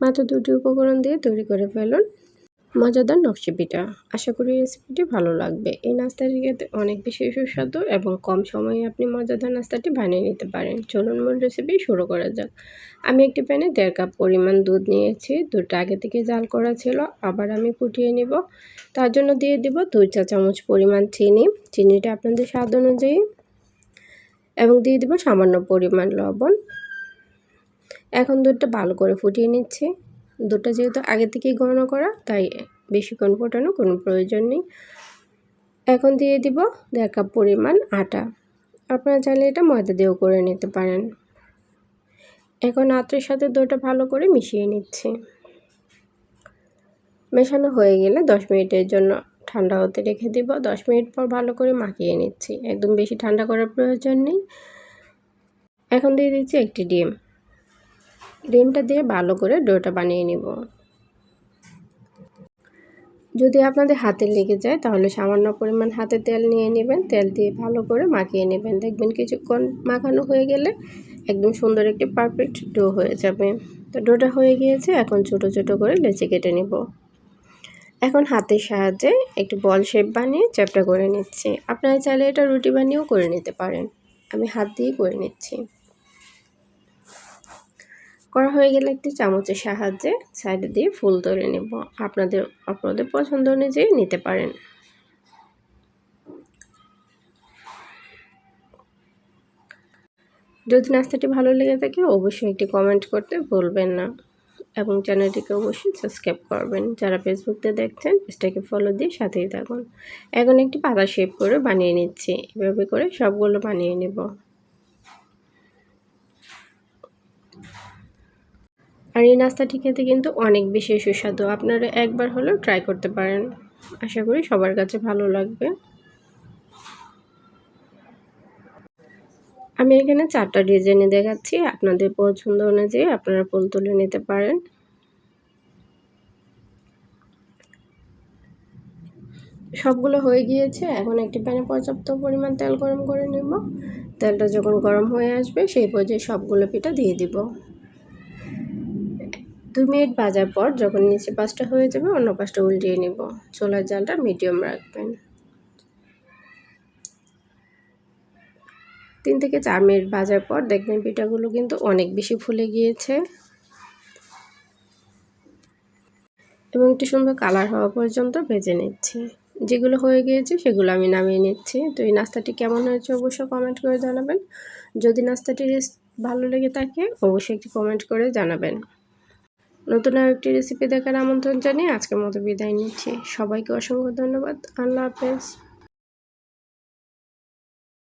মাত্র দুটি উপকরণ দিয়ে তৈরি করে ফেলুন। মজাদার নকশি পিঠা আশা করি রেসিপিটি ভালো লাগবে। এই নাস্তাটি খেতে অনেক বেশি সুস্বাদু এবং কম সময়ে আপনি মজাদার নাস্তাটি বানিয়ে নিতে পারেন। চলুন মূল রেসিপি শুরু করা যাক। আমি একটি প্যানে দেড় কাপ পরিমাণ দুধ নিয়েছি। দুধটা আগে থেকে জাল করা ছিল। আবার আমি ফুটিয়ে নিব। তার জন্য দিয়ে দিব দুই চা চামচ পরিমাণ চিনি। চিনিটা আপনাদের স্বাদ অনুযায়ী। এবং দিয়ে দিব সামান্য পরিমাণ লবণ। এখন দুধটা ভালো করে ফুটিয়ে নিচ্ছি। দুধটা যেহেতু আগে থেকেই গণনা করা, তাই বেশিক্ষণ ফোটানো কোনো প্রয়োজন নেই। এখন দিয়ে দিব দেড় কাপ পরিমাণ আটা। আপনারা চাইলে এটা ময়দা দিয়েও করে নিতে পারেন। এখন আত্রের সাথে দুধটা ভালো করে মিশিয়ে নিচ্ছি। মেশানো হয়ে গেলে দশ মিনিটের জন্য ঠান্ডা হতে রেখে দিব। দশ মিনিট পর ভালো করে মাখিয়ে নিচ্ছি। একদম বেশি ঠান্ডা করার প্রয়োজন নেই। এখন দিয়ে দিচ্ছি একটি ডিম। ডিমটা দিয়ে ভালো করে ডোটা বানিয়ে নিব। যদি আপনাদের হাতে লেগে যায়, তাহলে সামান্য পরিমাণ হাতে তেল নিয়ে নেবেন। তেল দিয়ে ভালো করে মাখিয়ে নেবেন। দেখবেন কিছুক্ষণ মাখানো হয়ে গেলে একদম সুন্দর একটি পারফেক্ট ডো হয়ে যাবে। তো ডোটা হয়ে গিয়েছে, এখন ছোট ছোট করে লেচি কেটে নিব। এখন হাতের সাহায্যে একটু বল শেপ বানিয়ে চ্যাপটা করে নিচ্ছি। আপনারা চাইলে এটা রুটি বানিয়েও করে নিতে পারেন। আমি হাত দিয়ে করে নিচ্ছি। করা হয়ে গেলে একটি চামচের সাহায্যে সাইডে দিয়ে ফুল তুলে নেব। আপনাদের আপনাদের পছন্দ অনুযায়ী নিতে পারেন। যদি নাস্তাটি ভালো লেগে থাকে, অবশ্যই একটি কমেন্ট করতে ভুলবেন না। এবং চ্যানেলটিকে অবশ্যই সাবস্ক্রাইব করবেন। যারা ফেসবুকতে দেখছেন পেজটাকে ফলো দিয়ে সাথেই থাকুন। এখন একটি পাতা শেপ করে বানিয়ে নিচ্ছি। এভাবে করে সবগুলো বানিয়ে নেব। আর এই নাস্তাটি খেতে কিন্তু অনেক বেশি সুস্বাদু। আপনারা একবার হলেও ট্রাই করতে পারেন। আশা করি সবার কাছে ভালো লাগবে। আমি এখানে চারটা ডিজাইনে দেখাচ্ছি। আপনাদের পছন্দ অনুযায়ী আপনারা ফুল তুলে নিতে পারেন। সবগুলো হয়ে গিয়েছে। এখন একটি প্যানে পর্যাপ্ত পরিমাণ তেল গরম করে নেব। তেলটা যখন গরম হয়ে আসবে, সেই পর্যায়ে সবগুলো পিঠা দিয়ে দিব। দু মিনিট ভাজার পর যখন নিচে পাঁচটা হয়ে যাবে, অন্য পাঁচটা উল্টিয়ে নিব। চোলার জালটা মিডিয়াম রাখবেন। তিন থেকে চার মিনিট ভাজার পর দেখবেন পিঠাগুলো কিন্তু অনেক বেশি ফুলে গিয়েছে। এবং একটু সুন্দর কালার হওয়া পর্যন্ত ভেজে নিচ্ছি। যেগুলো হয়ে গিয়েছে সেগুলো আমি নামিয়ে নিচ্ছি। তো এই নাস্তাটি কেমন হয়েছে অবশ্যই কমেন্ট করে জানাবেন। যদি নাস্তাটি ভালো লেগে থাকে, অবশ্যই একটি কমেন্ট করে জানাবেন। নতুন আরেকটি রেসিপি দেখার আমন্ত্রণ জানিয়ে আজকের মতো বিদায় নিচ্ছি। সবাইকে অসংখ্য ধন্যবাদ। আল্লাহ হাফেজ।